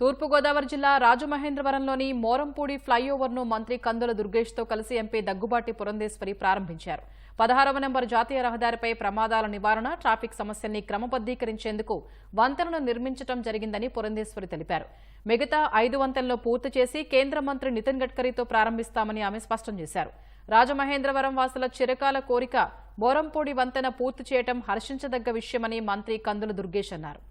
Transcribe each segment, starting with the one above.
తూర్పుగోదావరి జిల్లా రాజమహేంద్రవరంలోని మోరంపూడి ఫ్లైఓవర్ను మంత్రి కందుల దుర్గేష్తో కలిసి ఎంపీ దగ్గుబాటి పురంధేశ్వరి ప్రారంభించారు. పదహారవ నెంబర్ జాతీయ రహదారిపై ప్రమాదాల నివారణ ట్రాఫిక్ సమస్యల్ని క్రమబద్దీకరించేందుకు వంతెనను నిర్మించడం జరిగిందని పురంధేశ్వరి తెలిపారు. మిగతా ఐదు వంతెనలు పూర్తి చేసి కేంద్ర మంత్రి నితిన్ గడ్కరీతో ప్రారంభిస్తామని ఆమె స్పష్టం చేశారు. రాజమహేంద్రవరం వాసుల చిరకాల కోరిక మోరంపూడి వంతెన పూర్తి చేయడం హర్షించదగ్గ విషయమని మంత్రి కందుల దుర్గేష్ అన్నారు.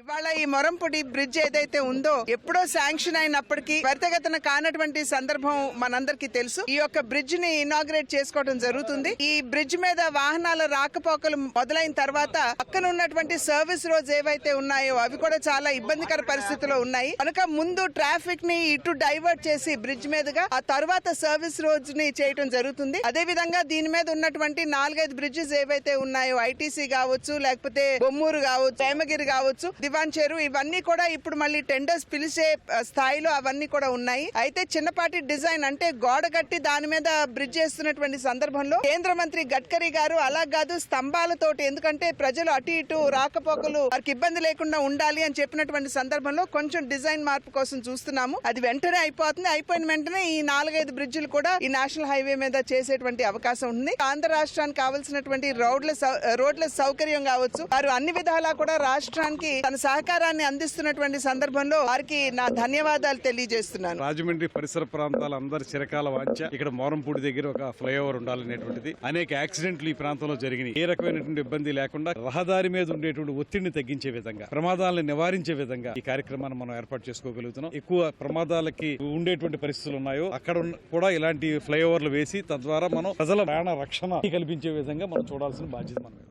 ఇవాళ ఈ మొరంపొడి బ్రిడ్జ్ ఏదైతే ఉందో ఎప్పుడో శాంక్షన్ అయినప్పటికీ త్వరితగతన కానటువంటి సందర్భం మనందరికీ తెలుసు. ఈ యొక్క బ్రిడ్జ్ని ఇనాగ్రేట్ చేసుకోవడం జరుగుతుంది. ఈ బ్రిడ్జ్ మీద వాహనాల రాకపోకలు మొదలైన తర్వాత పక్కన ఉన్నటువంటి సర్వీస్ రోడ్స్ ఏవైతే ఉన్నాయో అవి కూడా చాలా ఇబ్బందికర పరిస్థితిలో ఉన్నాయి. కనుక ముందు ట్రాఫిక్ని ఇటు డైవర్ట్ చేసి బ్రిడ్జ్ మీదుగా ఆ తర్వాత సర్వీస్ రోడ్స్ని చేయడం జరుగుతుంది. అదే విధంగా దీని మీద ఉన్నటువంటి నాలుగైదు బ్రిడ్జెస్ ఏవైతే ఉన్నాయో ఐటీసీ కావచ్చు లేకపోతే బొమ్మూరు కావచ్చు హేమగిరి కావచ్చు దివాన్ ఇవన్నీ కూడా ఇప్పుడు మళ్ళీ టెండర్స్ పిలిచే స్థాయిలో అవన్నీ కూడా ఉన్నాయి. అయితే చిన్నపాటి డిజైన్ అంటే గోడ కట్టి దాని మీద బ్రిడ్జ్ చేస్తున్నటువంటి సందర్భంలో కేంద్ర మంత్రి గడ్కరీ గారు అలా కాదు స్తంభాలతోటి. ఎందుకంటే ప్రజలు అటు ఇటు రాకపోకలు వారికి ఇబ్బంది లేకుండా ఉండాలి అని చెప్పినటువంటి సందర్భంలో కొంచెం డిజైన్ మార్పు కోసం చూస్తున్నాము. అది వెంటనే అయిపోతుంది. అయిపోయిన వెంటనే ఈ నాలుగైదు బ్రిడ్జిలు కూడా ఈ నేషనల్ హైవే మీద చేసేటువంటి అవకాశం ఉంది. ఆంధ్ర రాష్ట్రానికి కావాల్సినటువంటి రోడ్ల సౌ- రోడ్ల సౌకర్యం కావచ్చు. వారు అన్ని విధాలా కూడా రాష్ట్రానికి తన సహకారాన్ని అందిస్తున్నటువంటి సందర్భంలో వారికి నా ధన్యవాదాలు తెలియజేస్తున్నాను. రాజమండ్రి పరిసర ప్రాంతాల అందరి చిరకాల వాంఛ. ఇక్కడ మోరంపూడి దగ్గర ఒక ఫ్లైఓవర్ ఉండాలనేటువంటిది. అనేక యాక్సిడెంట్లు ఈ ప్రాంతంలో జరిగినాయి. ఏ రకమైనటువంటి ఇబ్బంది లేకుండా రహదారి మీద ఉండేటువంటి ఒత్తిడిని తగ్గించే విధంగా ప్రమాదాలను నివారించే విధంగా ఈ కార్యక్రమాన్ని మనం ఏర్పాటు చేసుకోగలుగుతున్నాం. ఎక్కువ ప్రమాదాలకి ఉండేటువంటి పరిస్థితులు ఉన్నాయో అక్కడ కూడా ఇలాంటి ఫ్లైఓవర్లు వేసి తద్వారా మనం ప్రజల ప్రాణ రక్షణ కల్పించే విధంగా మనం చూడాల్సిన బాధ్యత మన మీద